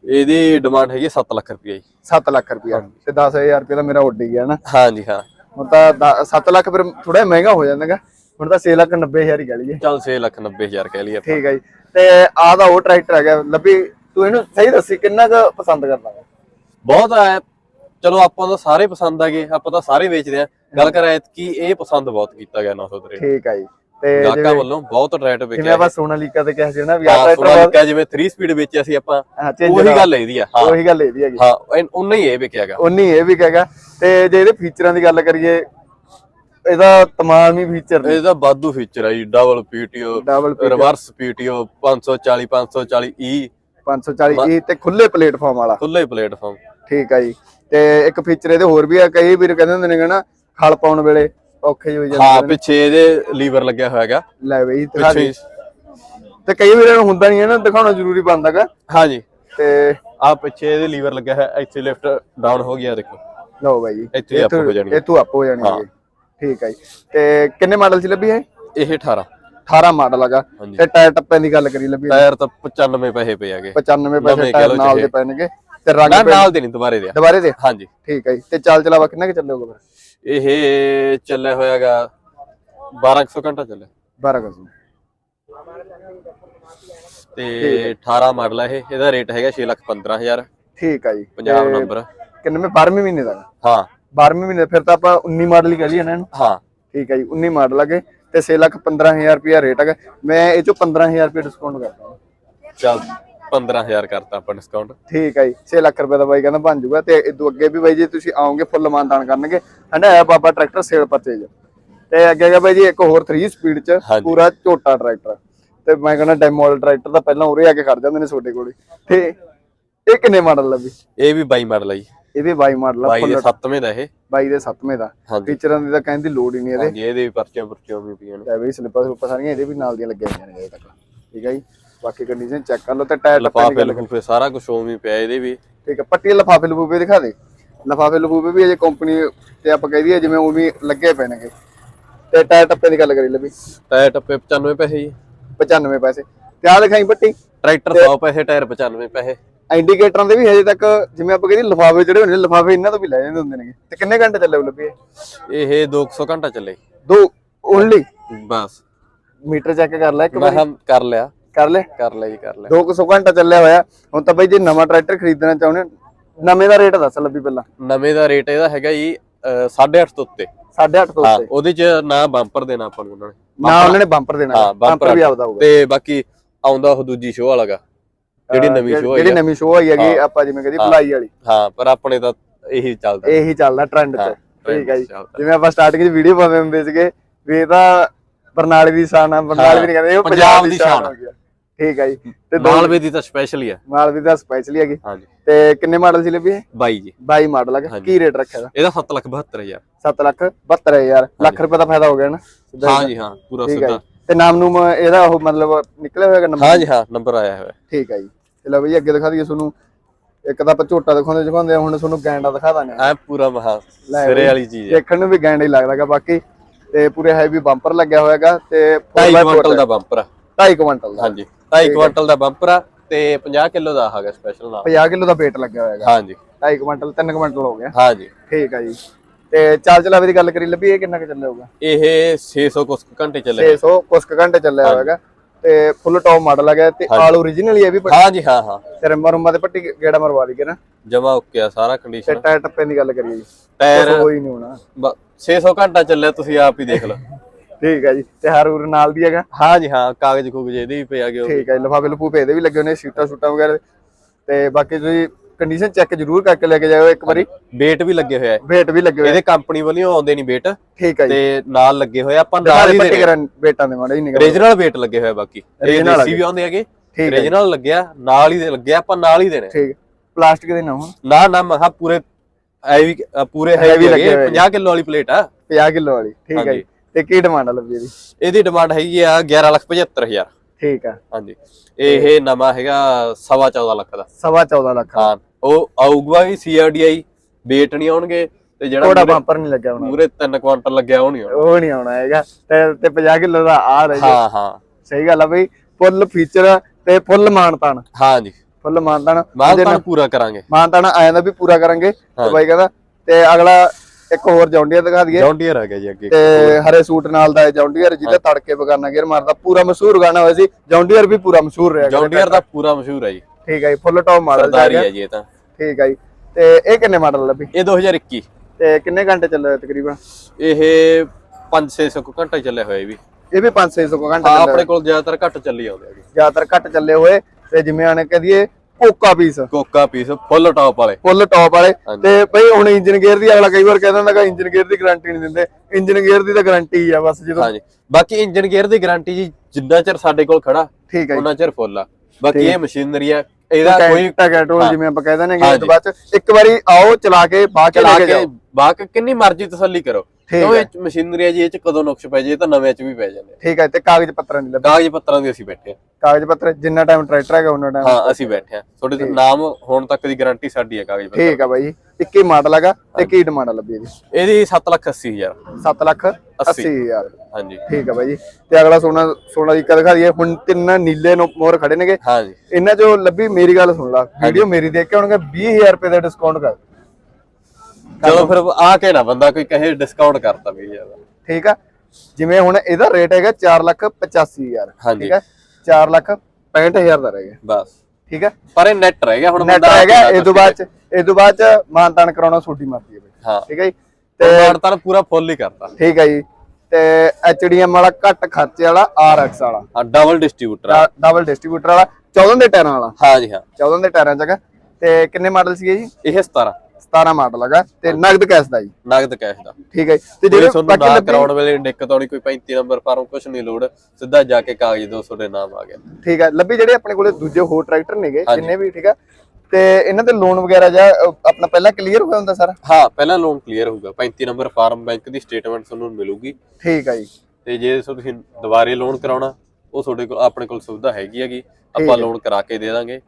ਇਹਦੀ ਡਿਮਾਂਡ ਹੈਗੀ 7 ਲੱਖ ਰੁਪਏ ਜੀ। 7 ਲੱਖ ਰੁਪਇਆ ਤੇ 10000 ਰੁਪਏ ਦਾ ਮੇਰਾ ਉੱਡ ਹੀ ਗਿਆ ਨਾ। ਹਾਂ ਜੀ ਹਾਂ। ਹੁਣ ਤਾਂ 7 ਲੱਖ ਫਿਰ ਥੋੜਾ ਮਹਿੰਗਾ ਹੋ ਜਾਂਦਾਗਾ। ਹੁਣ ਤਾਂ 6 ਲੱਖ 90000 ਹੀ ਕਹਿ ਲਈਏ। ਚੱਲ 6 ਲੱਖ 90 ਹਜ਼ਾਰ ਕਹਿ ਲਈਏ। ਠੀਕ ਹੈ ਜੀ। ਤੇ ਆਹ ਦਾ ਉਹ ਟਰੈਕਟਰ ਹੈਗਾ। ਲੱਭੀ ਤੂੰ ਇਹਨੂੰ ਸਹੀ ਦੱਸੀ ਕਿੰਨਾ ਕੁ ਪਸੰਦ ਕਰਦਾ ਬਹੁਤ ਆ ਚਲੋ ਆਪਾਂ ਤਾਂ ਸਾਰੇ ਪਸੰਦ ਆ ਗਏ ਆਪਾਂ ਤਾਂ ਸਾਰੇ ਵੇਚਦੇ ਆ। ਗੱਲ ਕਰ ਐਤ ਕਿ ਇਹ ਪਸੰਦ ਬਹੁਤ ਕੀਤਾ ਗਿਆ 903 ਠੀਕ ਹੈ ਜੀ। ਤੇ ਗਾਹਕਾਂ ਵੱਲੋਂ ਬਹੁਤ ਜਿਵੇਂ ਵਿਕਿਆ ਆਪਾਂ ਸੋਨਾਲੀਕਾ ਤੇ ਕਿਹਾ ਸੀ ਨਾ ਵੀ ਹਾਂ ਟਰੈਕਟਰ ਜਿਵੇਂ 3 ਸਪੀਡ ਵੇਚਿਆ ਸੀ ਆਪਾਂ ਹਾਂ ਉਹੀ ਗੱਲ ਇਹਦੀ ਆ ਹਾਂ। ਉਹੀ ਗੱਲ ਇਹਦੀ ਹੈਗੀ। ਹਾਂ ਉਨਾ ਹੀ ਇਹ ਵਿਕਿਆਗਾ ਉਨੀ ਇਹ ਵੀ ਕਹੇਗਾ ਤੇ ਜੇ ਇਹਦੇ ਫੀਚਰਾਂ ਦੀ ਗੱਲ ਕਰੀਏ ਇਹਦਾ ਤਮਾਮ ਹੀ ਫੀਚਰ ਨੇ ਇਹਦਾ ਬਾਦੂ ਫੀਚਰ ਆ ਜੀ double PTO reverse PTO 540 540 E 540 E ਤੇ ਖੁੱਲੇ ਪਲੇਟਫਾਰਮ ਵਾਲਾ। ਖੁੱਲੇ ਪਲੇਟਫਾਰਮ ਠੀਕ ਆ ਜੀ। ਤੇ ਇੱਕ ਫੀਚਰ ਇਹਦੇ ਹੋਰ ਵੀ ਆ ਕਈ ਵੀਰ ਕਹਿੰਦੇ ਹੁੰਦੇ ਨੇ ਨਾ ਖਲ ਪਾਉਣ ਵੇਲੇ ਔਖੇ ਹੋ ਜਾਂਦੇ ਹਾਂ ਪਿੱਛੇ ਇਹਦੇ ਲੀਵਰ ਲੱਗਿਆ ਹੋਇਆ ਹੈਗਾ। ਲੈ ਬਈ ਦਿਖਾ ਦੇ। ਤੇ ਕਈ ਵੀਰਾਂ ਨੂੰ ਹੁੰਦਾ ਨਹੀਂ ਹੈ ਨਾ ਦਿਖਾਉਣਾ ਜ਼ਰੂਰੀ ਬਣਦਾਗਾ ਹਾਂ ਜੀ ਤੇ ਆ ਪਿੱਛੇ ਇਹਦੇ ਲੀਵਰ ਲੱਗਿਆ ਹੈ ਇੱਥੇ ਲਿਫਟ ਡਾਊਨ ਹੋ ਗਿਆ ਦੇਖੋ। ਲਓ ਬਾਈ ਜੀ ਇੱਥੇ up ਹੋ ਜਾਣੀ। ਇਹ ਤੂੰ ਅਪ ਹੋ ਜਾਣੀ ਹੈ ਠੀਕ ਹੈ ਜੀ। ਤੇ ਕਿੰਨੇ ਮਾਡਲ ਸੀ ਲੱਭੀ ਹੈ ਇਹ 18 18 ਮਾਡਲ ਹੈਗਾ। ਹਾਂਜੀ। ਤੇ ਟਾਇਰ ਟੱਪਿਆਂ ਦੀ ਗੱਲ ਕਰੀ ਲੱਭੀ ਟਾਇਰ ਤਾਂ 95 ਪੈਸੇ ਪਏ ਹੈਗੇ। 95 ਪੈਸੇ ਟਾਇਰ ਨਾਲ ਦੇ। ਪੈਣਗੇ। ਤੇ ਰੰਗ ਨਾ ਨਾਲ ਦੇ ਨਹੀਂ ਦੁਬਾਰੇ ਦੇ। ਦੁਬਾਰੇ ਦੇ ਹਾਂਜੀ। ਠੀਕ ਹੈ ਜੀ। ਤੇ ਚਾਲ ਚਲਾਵਾ ਕਿੰਨਾ ਕਿ ਚੱਲੇ ਹੋਗਾ ਫਿਰ? ਇਹ ਚੱਲਿਆ ਹੋਇਆਗਾ 1200 ਘੰਟਾ ਚੱਲਿਆ। 12 ਕਸਮ ਤੇ 18 ਮਾਡਲ ਹੈ ਇਹ। ਇਹਦਾ ਰੇਟ ਹੈਗਾ 615000 ਠੀਕ ਹੈ ਜੀ। ਪੰਜਾਬ ਨੰਬਰ। ਕਿੰਨੇ 12ਵੇਂ ਮਹੀਨੇ ਦਾ? ਹਾਂ। 12ਵੇਂ ਮਹੀਨੇ ਫਿਰ ਤਾਂ ਆਪਾਂ 19 ਮਾਡਲ ਹੀ ਕਹਿ ਲਈਏ ਨਾ ਇਹਨੂੰ। ਹਾਂ। ਠੀਕ ਹੈ ਜੀ 19 ਮਾਡਲ ਹੈਗੇ। ਤੇ 6 ਲੱਖ 15000 ਰੁਪਿਆ ਰੇਟ ਹੈਗਾ। ਮੈਂ ਇਹ ਚੋਂ 15000 ਰੁਪਏ ਡਿਸਕਾਊਂਟ ਕਰਦਾ। ਚੱਲ। 15000 ਕਰਤਾ ਆਪਾਂ ਡਿਸਕਾਊਂਟ ਠੀਕ ਹੈ ਜੀ 6 ਲੱਖ ਰੁਪਏ ਦਾ ਬਾਈ ਕਹਿੰਦਾ ਬਣ ਜੂਗਾ ਤੇ ਇਦੋਂ ਅੱਗੇ ਵੀ ਬਾਈ ਜੀ ਤੁਸੀਂ ਆਓਗੇ ਫੁੱਲ ਮਾਨਦਾਨ ਕਰਨਗੇ ਹਨਾ ਇਹ ਬਾਬਾ ਟਰੈਕਟਰ ਸੇਲ ਪਰਚੇਜ ਤੇ ਅੱਗੇ ਹੈਗਾ ਬਾਈ ਜੀ ਇੱਕ ਹੋਰ 3 ਸਪੀਡ ਚ। ਪੂਰਾ ਝੋਟਾ ਟਰੈਕਟਰ। ਤੇ ਮੈਂ ਕਹਿੰਦਾ ਡੈਮੋ ਵਾਲਾ ਟਰੈਕਟਰ ਤਾਂ ਪਹਿਲਾਂ ਉਰੇ ਆ ਕੇ ਖੜ ਜਾਂਦੇ ਨੇ ਛੋਟੇ ਕੋਲੇ। ਤੇ ਇਹ ਕਿੰਨੇ ਮਾਡਲ ਲੱਭੀ ਇਹ ਵੀ 22 ਮਾਡਲ ਹੈ ਜੀ। ਇਹ ਵੀ 22 ਮਾਡਲ ਆ 22 ਦੇ 7ਵੇਂ ਦਾ ਇਹ। 22 ਦੇ 7ਵੇਂ ਦਾ। ਫੀਚਰਾਂ ਦੀ ਤਾਂ ਕਹਿਣ ਦੀ ਲੋੜ ਹੀ ਨਹੀਂ ਇਹਦੇ। ਹਾਂਜੀ ਇਹਦੇ ਵੀ ਪਰਚੀਆਂ ਪੁਰਚੀਆਂ ਵੀ ਨੇ। ਲੈ ਬਈ ਸਲਿੱਪਾਂ ਸਲੁੱਪਾਂ ਸਾਰੀਆਂ ਇਹਦੇ ਵੀ ਨਾਲ ਦੀਆਂ ਲੱਗੀਆਂ ਹੋਈਆਂ ਨੇ ਅਜੇ ਤੱਕ। ਠੀਕ ਹੈ ਜੀ। ਬਾਕੀ ਕੰਡੀਸ਼ਨ ਚੈੱਕ ਕਰ ਲਓ ਤੇ ਟਾਇਰ ਲਫਾਫੇ ਸਾਰਾ ਕੁਝ ਉਵੇਂ ਹੀ ਪਿਆ ਇਹਦੇ ਵੀ। ਠੀਕ ਹੈ ਪੱਟੀ ਲਫਾਫੇ ਲਫੂਫੇ ਦਿਖਾ ਦੇ। ਲਫਾਫੇ ਲਫੂਫੇ ਵੀ ਅਜੇ ਕੰਪਨੀ ਤੇ ਆਪਾਂ ਕਹਿ ਦਈਏ ਜਿਵੇਂ ਉਹ ਵੀ ਲੱਗੇ ਪਏ ਨੇਗੇ। ਤੇ ਟਾਇਰ ਟੱਪੇ ਦੀ ਗੱਲ ਕਰੀ ਲਵੀ। ਟਾਇਰ ਟੱਪੇ 95 ਪੈਸੇ ਜੀ। 95 ਪੈਸੇ। ਤੇ ਆ ਲਿਖਾਈ ਪੱਟੀ। ਟਰੈਕਟਰ 100 ਪੈਸੇ ਟਾਇਰ 95 ਪੈਸੇ। ਇੰਡੀਕੇਟਰਾਂ ਦੇ ਵੀ ਹਜੇ ਤੱਕ ਜਿਵੇਂ ਆਪਾਂ ਕਹਿੰਦੇ ਲਫਾਫੇ ਜਿਹੜੇ ਹੁੰਦੇ ਨੇ ਲਫਾਫੇ ਇਹਨਾਂ ਤੋਂ ਵੀ ਲੈ ਜਾਂਦੇ ਹੁੰਦੇ ਨੇਗੇ। ਤੇ ਕਿੰਨੇ ਘੰਟੇ ਚੱਲੇ ਉਹ ਲੱਭੀ ਇਹ 200 ਘੰਟਾ ਚੱਲੇ। ਦੋ ਓਨਲੀ ਬਸ। ਮੀਟਰ ਚੈੱਕ ਕਰ ਲੈ ਇੱਕ ਮੈਂ ਵਾਰੀ। ਹਮ ਕਰ ਲਿਆ। ਕਰ ਲੈ। ਕਰ ਲਿਆ ਜੀ ਕਰ ਲਿਆ 200 ਘੰਟਾ ਚੱਲਿਆ ਹੋਇਆ। ਹੁਣ ਤਾਂ ਬਈ ਜੇ ਨਵਾਂ ਟਰੈਕਟਰ ਖਰੀਦਣਾ ਚਾਹੁੰਦੇ ਨਵੇਂ ਦਾ ਰੇਟ ਦੱਸ ਲੱਭੀ ਪਹਿਲਾਂ। ਨਵੇਂ ਦਾ ਰੇਟ ਇਹਦਾ ਹੈਗਾ ਜੀ 8.5 ਤੋਂ ਉੱਤੇ। 8.5 ਤੋਂ ਉੱਤੇ। ਉਹਦੇ ਚ ਨਾ ਬੰਪਰ ਦੇਣਾ ਆਪਾਂ ਨੂੰ ਉਹਨਾਂ ਨੇ। ਨਾ ਉਹਨਾਂ ਨੇ ਬੰਪਰ ਦੇਣਾ। ਹਾਂ ਬੰਪਰ ਵੀ ਆਪਦਾ ਹੋਊਗਾ। ਤੇ ਬਾਕੀ ਆਉਂਦਾ ਉਹ ਦੂਜੀ ਸ਼ੋਅ ਵਾਲਾਗਾ ਜਿਹੜੀ ਨਵੀਂ ਸ਼ੋਅ ਜਿਹੜੀ ਹੈ ਨਵੀਂ ਸ਼ੋਅ ਆਈ ਹੈਗੀ ਆਪਾਂ ਜਿਵੇਂ ਕਹਿੰਦੇ ਭਲਾਈ ਵਾਲੀ। ਹਾਂ ਪਰ ਆਪਣੇ ਤਾਂ ਇਹੀ ਚੱਲਦਾ। ਇਹੀ ਚੱਲਦਾ ਟ੍ਰੈਂਡ trend ਠੀਕ ਹੈ ਜੀ। ਜਿਵੇਂ ਆਪਾਂ ਸਟਾਰਟਿੰਗ 'ਚ ਵੀਡੀਓ ਪਾਉਂਦੇ ਹੁੰਦੇ ਸੀਗੇ ਵੀ ਇਹ ਤਾਂ ਬਰਨਾਲੇ ਦੀ ਸ਼ਾਨ ਆ ਬਰਨਾਲੇ ਵੀ ਨਹੀਂ ਕਹਿੰਦੇ ਇਹ ਪੰਜਾਬ ਦੀ ਸ਼ਾਨ ਹੋ ਗਿਆ। ਠੀਕ ਹੈ ਜੀ। ਤੇ ਮਾਲਵੇ ਦੀ ਤਾਂ ਸਪੈਸ਼ਲ ਹੀ ਆ। ਮਾਲਵੀ ਦਾ ਸਪੈਸ਼ਲੀ ਹੈਗੀ ਹਾਂਜੀ। ਤੇ ਕਿੰਨੇ ਮਾਡਲ ਸੀ ਲੱਭੀ ਇਹ? 22 ਜੀ। 22 ਮਾਡਲ ਹੈਗਾ। ਕੀ ਰੇਟ ਰੱਖਿਆ ਦਾ ਇਹਦਾ 7 ਲੱਖ 72 ਹਜ਼ਾਰ। 7 ਲੱਖ 72000 ਲੱਖ ਰੁਪਏ ਦਾ ਫਾਇਦਾ ਹੋ ਗਿਆ ਨਾ? ਹਾਂ। ਜੀ ਹਾਂ ਪੂਰਾ ਹੈ ਸਿੱਧਾ। ਤੇ ਨਾਮ ਨੂੰ ਇਹਦਾ ਉਹ ਮਤਲਬ ਨਿਕਲਿਆ ਹੋਏਗਾ ਨੰਬਰ ਹਾਂ ਜੀ ਹਾਂ ਨੰਬਰ ਆਇਆ ਹੋਇਆ। ਠੀਕ ਹੈ ਜੀ। ਤੇ ਲਓ ਬਈ ਅੱਗੇ ਦਿਖਾ ਦਈਏ ਤੁਹਾਨੂੰ। ਇੱਕ ਤਾਂ ਆਪਾਂ ਝੋਟਾ ਦਿਖਾਉਂਦੇ ਦਿਖਾਉਂਦੇ ਆ, ਹੁਣ ਤੁਹਾਨੂੰ ਗੈਂਡਾ ਦਿਖਾ ਦਾਂਗੇ। ਐ ਪੂਰਾ ਮਹਾ ਸਿਰੇ ਵਾਲੀ ਚੀਜ਼ ਹੈ ਦੇਖਣ ਨੂੰ ਵੀ ਗੈਂਡਾ ਹੀ ਲੱਗਦਾਗਾ ਬਾਕੀ ਤੇ ਪੂਰੇ ਹੈਵੀ ਬੰਪਰ ਲੱਗਿਆ ਹੋਇਆਗਾ ਤੇ 2.5 ਕੁਇੰਟਲ ਦਾ ਬੰਪਰ ਆ। 2.5 ਕੁਇੰਟਲ ਦਾ। ਹਾਂਜੀ 2.5 ਕੁਇੰਟਲ ਦਾ ਬੰਪਰ ਆ ਤੇ 50 ਕਿਲੋ ਦਾ ਹੈਗਾ ਸਪੈਸ਼ਲ ਨਾਲ। 50 ਕਿਲੋ ਦਾ weight ਲੱਗਿਆ ਹੋਇਆਗਾ। ਹਾਂਜੀ। 2.5 ਕੁਇੰਟਲ 3 ਕੁਇੰਟਲ ਹੋ ਗਿਆ। ਹਾਂਜੀ। ਠੀਕ ਆ ਜੀ। ਤੇ ਚਾਲ ਚਲਾਵੇ ਦੀ ਗੱਲ ਕਰੀ ਲੱਭੀ ਇਹ ਕਿੰਨਾ ਕੁ ਚੱਲਿਆ ਹੋਊਗਾ? ਇਹ 600 ਕੁਛ ਕੁ ਘੰਟੇ ਚੱਲੇ 600 ਕੁਛ ਕੁ ਘੰਟੇ ਚੱਲਿਆ ਹੋਇਆਗਾ। ਤੇ ਫੁੱਲ ਟੌਪ ਮਾਡਲ ਹੈਗਾ ਤੇ ਆਲ ਓਰੀਜਨਲ ਹੀ ਹੈ ਵੀ ਹਾਂ ਜੀ ਹਾਂ ਹਾਂ। ਤੇ ਰੰਮਾ ਰੁੰਮਾ ਦੇ ਪੱਟੀ ਗੇੜਾ ਮਰਵਾ ਲਈ ਨਾ। ਜਮਾ ਓਕੇ ਆ ਸਾਰਾ ਤੇ ਕੰਡੀਸ਼ਨ ਟਾਇਰ ਟੱਪੇ ਦੀ ਗੱਲ ਕਰੀਏ ਜੀ। ਟਾਇਰ ਕੁਛ ਹੋਈ ਨਹੀਂ ਹੋਣਾ। ਬ- 600 ਘੰਟਾ ਚੱਲਿਆ ਤੁਸੀਂ ਆਪ ਹੀ ਦੇਖ ਲਓ। ਠੀਕ ਹੈ ਜੀ ਤੇ ਹਰੂਰ ਨਾਲ ਦੀ ਹੈਗਾ? ਹਾਂ ਜੀ ਹਾਂ ਕਾਗਜ਼ ਕੁਗਜ਼ ਇਹਦੇ ਵੀ ਪਏ ਆਗੇ ਠੀਕ ਹੈ ਲਿਫਾਫੇ ਲਫੂਫੇ ਇਹਦੇ ਵੀ ਲੱਗੇ ਹੋਣੇ ਸ਼ੀਟਾਂ ਸ਼ੂਟਾਂ ਵਗੈਰਾ ਤੇ ਬਾਕੀ ਤੁਸੀਂ ਕੰਡੀਸ਼ਨ ਚੈੱਕ ਜ਼ਰੂਰ ਕਰਕੇ ਲੈ ਕੇ ਜਾਇਓ ਇੱਕ ਵਾਰੀ। ਵੇਟ ਵੀ ਲੱਗੇ ਹੋਇਆ ਹੈ ਵੇਟ ਵੀ ਲੱਗੇ ਹੋਏ ਇਹਦੇ ਕੰਪਨੀ ਵੱਲੋਂ ਆਉਂਦੇ ਨਹੀਂ ਵੇਟ ਠੀਕ ਹੈ ਜੀ। ਤੇ ਨਾਲ ਲੱਗੇ ਹੋਏ ਆ, ਆਪਾਂ ਨਾਲ ਹੀ ਪੱਟੀ ਦੇ ਕਰਨ ਬੇਟਾਂ ਦੇ ਮਾੜੇ ਹੀ ਨਿਕਲ ਓਰੀਜਨਲ ਵੇਟ ਲੱਗੇ ਹੋਇਆ ਬਾਕੀ। ਇਹ Original ਦੇਸੀ ਵੀ ਆਉਂਦੇ ਹੈਗੇ। ਠੀਕ ਹੈ ਲੱਗਿਆ ਨਾਲ ਹੀ ਦੇ ਲੱਗਿਆ ਆਪਾਂ ਨਾਲ ਹੀ ਦੇਣੇ। ਠੀਕ। ਪਲਾਸਟਿਕ ਦੇ ਨਾ ਹੁਣ ਨਾ ਨਾ ਮਹਾ ਪੂਰੇ ਐ ਵੀ ਅ, ਪੂਰੇ ਹੈਵੀ ਲੱਗੇ ਲੱਗੇ ਹੋਏ 50 ਕਿਲੋ ਵਾਲੀ ਪਲੇਟ ਆ। 50 ਕਿਲੋ ਵਾਲੀ ਠੀਕ ਹੈ ਜੀ। ਹਾਂਜੀ। ਤੇ ਕੀ ਡਿਮਾਂਡ ਆ ਲੱਭੀ ਇਹਦੀ? ਇਹਦੀ ਡਿਮਾਂਡ ਹੈਗੀ ਆ 1175000 ਠੀਕ ਆ। ਹਾਂਜੀ। ਇਹ ਨਵਾਂ ਹੈਗਾ ਸਵਾ 14 ਲੱਖ ਦਾ। ਸਵਾ 14 ਲੱਖ ਹਾਂ ਉਹ ਆਊਗਾ ਵੀ ਸੀਆਰਡੀਆਈ ਵੇਟ ਨਹੀਂ ਆਉਣਗੇ ਤੇ ਜਿਹੜਾ ਥੋੜਾ ਬੰਪਰ ਨਹੀਂ ਲੱਗਿਆ ਹੋਣਾ। ਪੂਰੇ 3 ਕੁਆਂਟਲ ਲੱਗਿਆ ਉਹ ਨਹੀਂ ਆਉਣਾ। ਉਹ ਨਹੀਂ ਆਉਣਾ ਹੈਗਾ। ਤੇ ਤੇ 50 ਕਿਲੋ ਦਾ ਆ ਰਹੀ ਹਾਂ ਹਾਂ। ਸਹੀ ਗੱਲ ਆ ਬਈ ਫੁੱਲ ਫੀਚਰ ਤੇ ਫੁੱਲ ਮਾਨਤਾਨ। ਹਾਂ ਜੀ ਫੁੱਲ ਮਾਨਤਾਨ ਮਾਲ ਤਾਂ ਪੂਰਾ ਕਰਾਂਗੇ। ਮਾਨਤਾਨ ਆਇਆ ਦਾ ਵੀ ਪੂਰਾ ਕਰਾਂਗੇ। ਤੇ। ਬਾਈ ਕਹਿੰਦਾ ਤੇ ਅਗਲਾ ਇੱਕ ਹੋਰ ਜੌਂਡੀਅਰ ਦਿਖਾ ਦਈਏ। ਜੌਂਡੀਅਰ ਆ ਗਿਆ ਜੀ ਅੱਗੇ। ਤੇ ਹਰੇ ਸੂਟ ਨਾਲ ਦਾ ਜੌਂਡੀਅਰ ਜਿਹਦੇ ਤੜਕੇ ਬਗਾਨਾ ਗੇਰ ਮਾਰਦਾ ਪੂਰਾ ਮਸ਼ਹੂਰ ਗਾਣਾ ਹੋਇਆ ਸੀ। ਜੌਂਡੀਅਰ ਵੀ ਪੂਰਾ ਮਸ਼ਹੂਰ ਰਿਹਾ ਜੌਂਡੀਅਰ ਦਾ ਪੂਰਾ ਮਸ਼ਹੂਰ ਹੈ ਜੀ। ਠੀਕ ਹੈ ਜੀ ਫੁੱਲ ਟੌਪ ਮਾਡਲ ਹੈ ਜੀ ਇਹ ਤਾਂ। ਠੀਕ ਹੈ ਜੀ। ਤੇ ਇਹ ਕਿੰਨੇ ਮਾਡਲ ਲੱਭੀ? ਇਹ 2021 ਤੇ ਕਿੰਨੇ ਘੰਟੇ ਚੱਲੇ ਹੋਏ ਤਕਰੀਬਨ? ਇਹ 5-600 ਘੰਟੇ ਚੱਲੇ ਹੋਏ ਵੀ। ਇਹ ਵੀ 5-600 ਘੰਟੇ ਹਾਂ ਚੱਲੇ ਆਪਣੇ ਕੋਲ ਜ਼ਿਆਦਾਤਰ ਘੱਟ ਚੱਲੀ ਆਉਂਦੇ ਆ ਜੀ। ਜ਼ਿਆਦਾਤਰ ਘੱਟ ਚੱਲੇ ਹੋਏ। ਤੇ ਜਿਵੇਂ ਆਣੇ ਕਹਦੀਏ ਕੋਕਾ ਪੀਸ ਕੋਕਾ ਪੀਸ ਫੁੱਲ ਟਾਪ ਵਾਲੇ। ਫੁੱਲ ਟੌਪ ਵਾਲੇ। ਤੇ ਬਈ ਹੁਣ ਇੰਜਨ ਗੇਅਰ ਦੀ ਅਗਲਾ ਕਈ ਵਾਰ ਕਹਿੰਦਾ ਹੁੰਦਾ ਕਿ ਇੰਜਨ ਗੇਅਰ ਦੀ ਗਾਰੰਟੀ ਨਹੀਂ ਦਿੰਦੇ। ਇੰਜਨ ਗੇਅਰ ਦੀ ਤਾਂ ਗਾਰੰਟੀ ਆ ਬਸ ਜਦੋਂ ਹਾਂਜੀ। ਬਾਕੀ ਇੰਜਨ ਗੇਅਰ ਦੀ ਗਾਰੰਟੀ ਜੀ ਜਿੰਨਾ ਚਿਰ ਸਾਡੇ ਕੋਲ ਖੜਾ ਠੀਕ ਹੈ ਜੀ। ਉਹਨਾਂ ਚਿਰ ਫੁੱਲ ਆ। ਬਾਕੀ ਇਹ ਮਸ਼ੀਨਰੀ ਆ ਇਹਦਾ ਕੋਈ ਟੈਗਟੋਲ ਜਿਵੇਂ ਆਪਾਂ ਕਹਿ ਦਿੰਦੇ ਨੇ ਬਾਅਦ ਇੱਕ ਵਾਰੀ ਆਓ ਚਲਾ ਕੇ ਬਾਅਦ ਚ ਲੈ ਚਲਾ ਕੇ ਜਾਓ। ਬਾਕ ਕਿੰਨੀ ਮਰਜ਼ੀ ਤਸੱਲੀ ਕਰੋ। ਠੀਕ ਕਿਉਂ ਇਹ ਮਸ਼ੀਨਰੀ ਆ ਜੀ ਇਹ ਚ ਕਦੋਂ ਨੁਕਸ ਪੈ ਜੇ ਤਾਂ ਨਵੇਂ ਚ ਵੀ ਪੈ ਜਾਂਦੇ ਆ। ਠੀਕ ਹੈ ਤੇ ਕਾਗਜ਼ ਪੱਤਰਾਂ ਦੀ ਲੱਭੀ। ਕਾਗਜ਼ ਪੱਤਰਾਂ ਦੇ ਅਸੀਂ ਬੈਠੇ ਆ ਕਾਗਜ਼ ਪੱਤਰ ਜਿੰਨਾ ਟਾਈਮ ਟਰੈਕਟਰ ਹੈਗਾ ਉਹਨਾਂ ਟਾਈਮ ਹਾਂ ਅਸੀਂ ਬੈਠੇ ਆ ਤੁਹਾਡੇ ਤੋਂ ਨਾਮ ਹੋਣ ਤੱਕ ਦੀ ਗਾਰੰਟੀ ਸਾਡੀ ਹੈ ਕਾਗਜ਼ ਪੱਤਰ ਠੀਕ ਆ ਬਾਈ। ਇੱਕੀ ਮਾਡਲ ਹੈਗਾ ਤੇ ਕੀ ਡਿਮਾਂਡ ਲੱਭੀ ਇਹਦੀ। ਇਹਦੀ 780000 7 ਲੱਖ 80 ਹਜ਼ਾਰ। ਹਾਂਜੀ। ਠੀਕ ਆ ਬਾਈ ਜੀ। ਤੇ ਅਗਲਾ ਸੋਨਾ ਸੋਨਾ ਦੀ ਦਿਖਾ ਦਈਏ। ਹੁਣ ਤਿੰਨ ਨੀਲੇ ਨੋ ਮੋਰ ਖੜੇ ਨੇਗੇ। ਹਾਂਜੀ। ਇਹਨਾਂ ਚੋਂ ਲੱਭੀ ਮੇਰੀ ਗੱਲ ਸੁਣ ਲਾ। ਵੀਡੀਓ ਮੇਰੀ ਦੇਖ ਕੇ ਹੋਣਗੇ 20000 ਰੁਪਏ ਦਾ ਡਿਸਕਾਊਂਟ ਕਰ। ਚਲੋ ਫਿਰ ਆ ਕੇ ਨਾ ਬੰਦਾ ਕੋਈ ਕਹੇ ਡਿਸਕਾਊਂਟ ਕਰਤਾ ਵੀ ਯਾਰ। ਠੀਕ ਆ? ਜਿਵੇਂ ਹੁਣ ਇਹਦਾ ਰੇਟ ਹੈਗਾ 4 ਲੱਖ 85000 ਹਾਂਜੀ। ਠੀਕ ਆ? 4 ਲੱਖ 65000 ਦਾ ਰਹਿ ਗਿਆ। ਬਸ। ਠੀਕ ਆ? ਪਰ ਇਹ ਨੈਟ ਰਹਿ ਗਿਆ ਹੁਣ ਨੈਟ ਬੰਦਾ ਹੈਗਾ ਇਹ ਤੋਂ ਬਾਅਦ ਚ ਇਹ ਤੋਂ ਬਾਅਦ ਚ ਮਾਨਤਾਨ ਕਰਾਉਣਾ ਛੋਟੀ ਮਰਜ਼ੀ ਹੈ ਹਾਂ। ਠੀਕ ਹੈ ਜੀ? ਤੇ ਤਾਂ ਪੂਰਾ ਫੁੱਲ ਹੀ ਕਰਤਾ। ਠੀਕ ਹੈ ਜੀ। ਤੇ ਐਚਡੀਐਮ ਵਾਲਾ ਘੱਟ ਖਰਚੇ ਵਾਲਾ ਆਰਐਕਸ ਵਾਲਾ। ਹਾਂ ਡਬਲ ਡਿਸਟ੍ਰੀਬਿਊਟਰ ਡਬਲ ਡਿਸਟ੍ਰੀਬਿਊਟਰ ਵਾਲਾ 14 ਦੇ ਟਾਇਰਾਂ ਵਾਲਾ। ਹਾਂ ਜੀ ਹਾਂ। 14 ਦੇ ਟਾਇਰਾਂ ਚ ਹੈਗਾ ਤੇ ਕਿੰਨੇ ਮਾਡਲ ਸੀਗੇ ਜੀ? ਇਹ 17 17 ਮਾਡਲ ਹੈਗਾ ਤੇ ਨਗਦ ਕੈਸ਼ ਦਾ ਜੀ। ਨਗਦ ਕੈਸ਼ ਦਾ। ਠੀਕ ਹੈ। ਤੇ ਜਿਹੜੇ ਤੁਹਾਨੂੰ ਬਾਕੀ ਨਾ ਕਰਾਉਣ ਵੇਲੇ ਦਿੱਕਤ ਆਉਣੀ ਕੋਈ 35 ਨੰਬਰ ਫਾਰਮ ਕੁਝ ਨਹੀਂ ਲੋੜ। ਸਿੱਧਾ ਜਾ ਕੇ ਕਾਗਜ਼ ਦੋ ਤੁਹਾਡੇ ਨਾਮ ਆ ਗਿਆ। ਠੀਕ ਹੈ। ਲੱਭੀ ਜਿਹੜੇ ਆਪਣੇ ਕੋਲੇ ਦੂਜੇ ਹੋਰ ਟਰੈਕਟਰ ਨੇਗੇ। ਜਿੰਨੇ ਵੀ ਠੀਕ ਆ ਤੇ ਇਹਨਾਂ ਤੇ ਲੋਨ ਵਗੈਰਾ ਜਾਂ ਆਪਣਾ ਪਹਿਲਾਂ ਕਲੀਅਰ ਹੋਇਆ ਹੁੰਦਾ ਸਾਰਾ? ਹਾਂ ਪਹਿਲਾਂ ਲੋਨ ਕਲੀਅਰ ਹੋਊਗਾ। 35 ਨੰਬਰ ਫਾਰਮ ਬੈਂਕ ਦੀ ਸਟੇਟਮੈਂਟ ਤੁਹਾਨੂੰ ਮਿਲੂਗੀ। ਠੀਕ ਆ ਜੀ। ਤੇ ਜੇ ਤੁਸੀਂ ਦੁਬਾਰੇ ਲੋਨ ਕਰਾਉਣਾ ਉਹ ਤੁਹਾਡੇ ਕੋਲ ਆਪਣੇ ਕੋਲ ਸੁਵਿਧਾ ਹੈਗੀ ਹੈਗੀ। ਆਪਾਂ ਲੋਨ ਕਰਾ ਕੇ ਦੇ ਦਾਂਗੇ।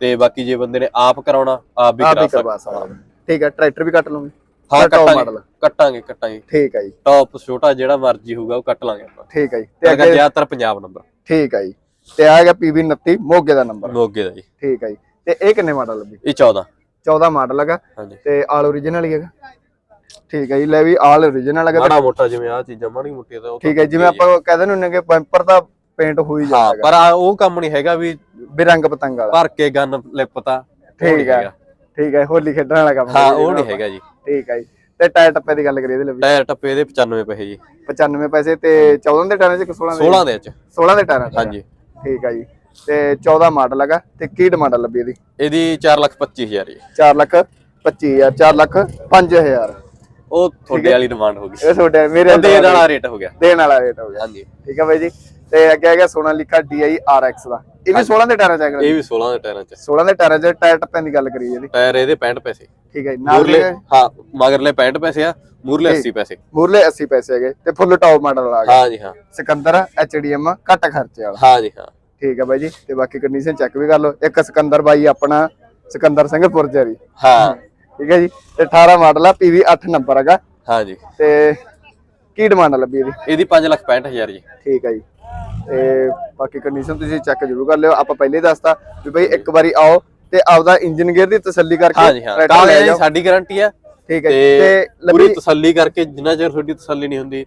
ਤੇ ਬਾਕੀ ਜੇ ਬੰਦੇ ਨੇ ਆਪ ਕਰਾਉਣਾ ਆਪ ਵੀ ਕਰਾ ਹੀ ਸਕਦੇ ਠੀਕ ਹੈ ਟਰੈਕਟਰ ਵੀ ਕੱਟ ਲਓਗੇ ਹਾਂ ਕੱਟਾਂਗੇ। ਕੱਟਾਂਗੇ ਕੱਟਾਂਗੇ। ਠੀਕ ਆ ਜੀ। ਟੌਪ ਛੋਟਾ ਜਿਹੜਾ ਮਰਜ਼ੀ ਹੋਊਗਾ ਉਹ ਕੱਟ ਲਾਂਗੇ ਆਪਾਂ। ਠੀਕ ਆ ਜੀ। ਤੇ ਤੇ ਅੱਗੇ ਜ਼ਿਆਦਾਤਰ ਪੰਜਾਬ ਨੰਬਰ ਠੀਕ ਆ ਜੀ। ਤੇ ਆ ਗਿਆ PV 29 ਮੋਗੇ ਦਾ ਨੰਬਰ ਮੋਗੇ ਦਾ ਜੀ। ਠੀਕ ਆ ਜੀ। ਤੇ ਇਹ ਕਿੰਨੇ ਮਾਡਲ ਲੱਭੀ ਇਹ 14 14 ਮਾਡਲ ਹੈਗਾ। ਤੇ ਆਲ ਓਰੀਜਨਲ ਹੀ ਹੈਗਾ। ਠੀਕ ਹੈ ਜੀ। ਲੈ ਵੀ ਆਲ ਓਰੀਜਨਲ ਹੈਗਾ ਮਾੜਾ ਮੋਟਾ ਜਿਵੇਂ ਆ ਚੀਜ਼ਾਂ ਮਾੜੀ ਮੋਟੀ ਤਾਂ ਤਾਂ ਠੀਕ ਹੈ ਜਿਵੇਂ ਆਪਾਂ ਕਹਿੰਦੇ ਨੇ ਹੁੰਦੇ ਕਿ ਬੰਪਰ ਦਾ ਪੇਂਟ ਹੋਈ ਹਾਂ ਜਾਂਦਾ ਹੈਗਾ। ਪਰ ਉਹ ਕੰਮ ਨਹੀਂ ਹੈਗਾ ਵੀ ਵੀ ਰੰਗ ਪਤੰਗ ਵਾਲਾ। ਭਰ ਕੇ ਗਨ ਲਿਪਤਾ ਠੀਕ ਹੈ। ਠੀਕ ਹੈ ਹੋਲੀ ਖੇਡਣ ਵਾਲਾ ਕੰਮ ਹਾਂ ਉਹ ਨਹੀਂ। ਹੈਗਾ ਜੀ। ਠੀਕ ਹੈ ਜੀ। ਤੇ ਟਾਇਰ ਟੱਪੇ ਦੀ ਗੱਲ ਕਰੀਏ ਇਹਦੇ ਲਈ ਟਾਇਰ ਟੱਪੇ ਦੇ 95 ਪੈਸੇ ਜੀ। 95 ਪੈਸੇ ਤੇ 14 ਦੇ ਟਾਇਰਾਂ ਚ ਕਿ 16 ਦੇ? 16 ਦੇ 16 ਦੇ ਟਾਇਰਾਂ ਚ। ਹਾਂਜੀ। ਠੀਕ ਹੈ ਜੀ। ਤੇ 14 ਮਾਡਲ ਹੈਗਾ ਤੇ ਕੀ ਡਿਮਾਂਡ ਲੱਭੀ ਇਹਦੀ। ਇਹਦੀ 4 ਲੱਖ 25000 ਜੀ। 4 ਲੱਖ 25000 4 ਲੱਖ 5000 ਉਹ ਤੁਹਾਡੇ ਵਾਲੀ ਡਿਮਾਂਡ ਹੋ ਗਈ। ਇਹ ਤੁਹਾਡੇ ਮੇਰੇ ਦੇਣ ਵਾਲਾ ਰੇਟ ਹੋ ਗਿਆ। ਦੇਣ ਵਾਲਾ ਰੇਟ ਹੋ ਗਿਆ। ਹਾਂਜੀ। ਠੀਕ ਹੈ ਬਾਈ ਜੀ। ਤੇ ਅੱਗੇ ਹੈਗਾ ਸੋਨਾਲੀਕਾ DI RX ਦਾ। ਇਹ ਵੀ 16 ਦੇ ਟਾਇਰਾਂ ਚ ਹੈਗਾ ਇਹ ਵੀ 16 ਦੇ ਟਾਇਰਾਂ ਚ 16 ਦੇ ਟਾਇਰਾਂ ਚ ਟਾਇਰ ਟੱਪਿਆਂ ਦੀ ਗੱਲ ਕਰੀਏ ਇਹਦੀ ਟਾਇਰ ਇਹਦੇ 65 ਪੈਸੇ। ਠੀਕ ਹੈ ਜੀ ਨਾਲ ਹਾਂ ਮਗਰਲੇ 65 ਪੈਸੇ ਆ ਮੂਰਲੇ 80 ਪੈਸੇ। ਮੂਰਲੇ 80 ਪੈਸੇ ਹੈਗੇ ਤੇ ਫੁੱਲ ਟੌਪ ਮਾਡਲ ਆ ਗਿਆ। ਹਾਂ। ਜੀ ਹਾਂ ਸਿਕੰਦਰ HDM ਘੱਟ ਖਰਚੇ ਵਾਲਾ। ਹਾਂ ਜੀ ਹਾਂ। ਠੀਕ ਹੈ ਬਾਈ ਜੀ ਤੇ ਬਾਕੀ ਕੰਡੀਸ਼ਨ ਚੈੱਕ ਵੀ ਕਰ ਲਓ। ਇੱਕ ਸਿਕੰਦਰ ਬਾਈ ਆਪਣਾ ਸਿਕੰਦਰ ਸਿੰਘ ਪੁਰਜਰੀ ਹਾਂ। ਠੀਕ ਹੈ ਜੀ ਤੇ 18 ਮਾਡਲ ਆ PV 8 ਨੰਬਰ ਹੈਗਾ। ਹਾਂ ਜੀ। ਤੇ ਕੀ ਡਿਮਾਂਡ ਲੱਭੀ ਇਹਦੀ? ਇਹਦੀ 5 ਲੱਖ 65000 ਜੀ। ਠੀਕ ਹੈ ਜੀ। ਤੇ ਬਾਕੀ ਕੰਡੀਸ਼ਨ ਤੁਸੀਂ ਚੈੱਕ ਜ਼ਰੂਰ ਕਰ ਲਿਓ। ਆਪਾਂ ਪਹਿਲੇ ਹੀ ਦੱਸਤਾ ਵੀ ਬਈ ਇੱਕ ਵਾਰੀ ਆਓ ਤੇ ਆਪਦਾ ਇੰਜਨ ਗੇਅਰ ਦੀ ਤਸੱਲੀ ਕਰਕੇ ਹਾਂ। ਹਾਂ ਕਾਗਜ਼ ਜਾਓ। ਸਾਡੀ ਗਾਰੰਟੀ ਆ। ਠੀਕ ਹੈ ਤੇ। ਤੇ ਪੂਰੀ ਤਸੱਲੀ ਕਰਕੇ ਜਿੰਨਾ ਚਿਰ ਤੁਹਾਡੀ ਤਸੱਲੀ ਨਹੀਂ ਹੁੰਦੀ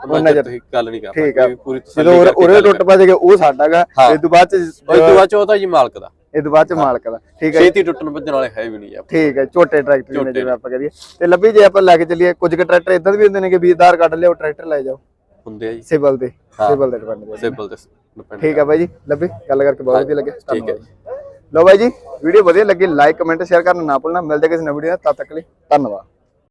ਉਹਨਾਂ ਚਿਰ ਤੁਸੀਂ ਗੱਲ ਨਹੀਂ ਕਰ ਠੀਕ ਵੀ ਪੂਰੀ ਤਸੱਲੀ ਜਦੋਂ ਟੁੱਟ ਪਾ ਜਾਏਗਾ ਉਹ ਸਾਡਾਗਾ ਹਾਂ। ਇਸ ਤੋਂ ਬਾਅਦ ਚ ਉਹ ਤੋਂ ਬਾਅਦ ਚ ਉਹ ਤਾਂ ਜੀ ਮਾਲਕ ਦਾ। ਇਹ ਤੋਂ ਬਾਅਦ ਚ ਮਾਲਕ ਦਾ। ਠੀਕ ਹੈ। ਛੇਤੀ ਟੁੱਟਣ ਭੱਜਣ ਵਾਲੇ ਹੈ ਵੀ ਨਹੀਂ ਆ ਠੀਕ ਹੈ। ਛੋਟੇ ਟਰੈਕਟਰ ਜਿਵੇਂ ਆਪਾਂ ਕਰੀਏ ਤੇ ਲੱਭੀ ਜੇ ਆਪਾਂ ਲੈ ਕੇ ਚੱਲੀਏ ਕੁਝ ਕੁ ਟਰੈਕਟਰ ਇਦਾਂ ਦੇ ਵੀ ਹੁੰਦੇ ਨੇ ਕਿ ਵੀ ਆਧਾਰ ਕਾਰਡ ਲਿਆਓ ਟਰੈਕਟਰ ਲੈ ਜਾਓ। ਹੁੰਦੇ ਆ ਜੀ। ਸਿਵਲ ਦੇ। ਸਿਵਲ ਦੇ ਡਿਪੈਂਡ ਸਿੰਪਲ ਤੇ depend ਠੀਕ ਆ ਬਾਈ ਜੀ ਲੱਭੀ? ਗੱਲ ਕਰਕੇ ਬਹੁਤ ਵਧੀਆ ਲੱਗਿਆ ਠੀਕ ਹੈ ਧੰਨਵਾਦ। ਲਓ ਬਾਈ ਜੀ ਵੀਡੀਓ ਵਧੀਆ ਲੱਗੀ ਲਾਈਕ ਕਮੈਂਟ ਸ਼ੇਅਰ ਕਰਨਾ ਨਾ ਭੁੱਲਣਾ। ਮਿਲਦੇ ਕਿਸੇ ਨਵੀਂ ਵੀਡੀਓ ਨਾਲ ਤਦ ਤੱਕ ਲਈ ਧੰਨਵਾਦ।